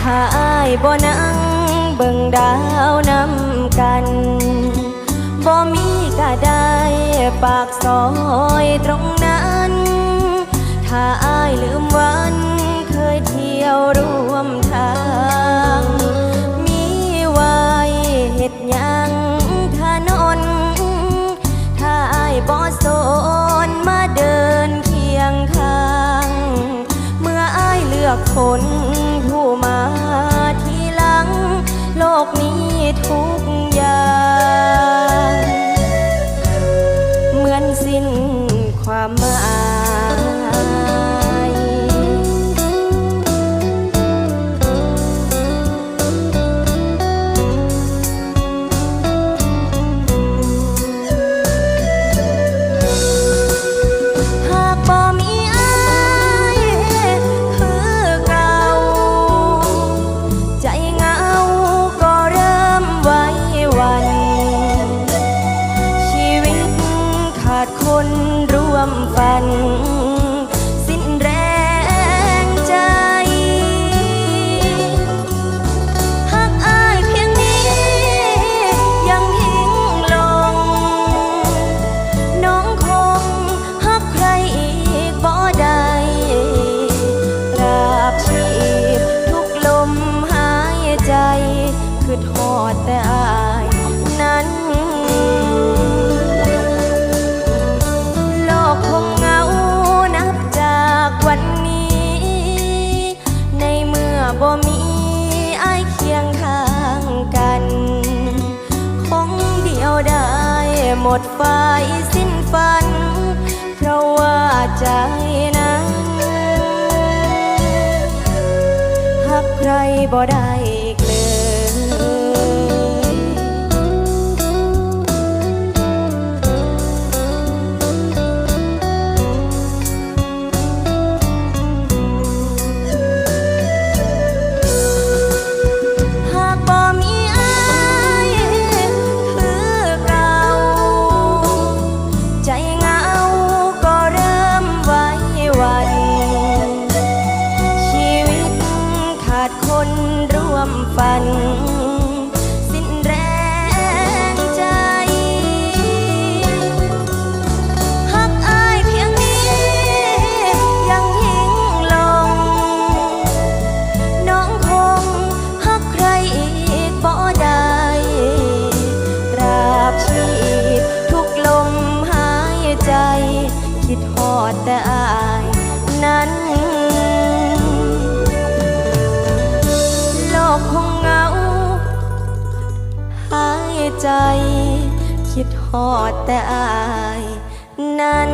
ถ้าอายบ่นั่งเบิ่งดาวนำกันบ่มีก็ได้ปากซอยตรงนั้น ถ้าอายลืมวันเคยที คนผู้มาทีหลัง โลกนี้ทุกอย่าง เหมือนสิ้นความหมาย หมดไฟสิ้นฝัน เพราะว่าใจนั้นหักใครบ่ได้ ฝัน สิ้นแรงใจหากอายเพียงนี้ ยังทิ้งลง น้องคงหักใครอีกบ่ได้ตราบชีพทุกลมหายใจ คิดทอดแต่อายนั้น ใจ คิดหอดแต่อาย นั้น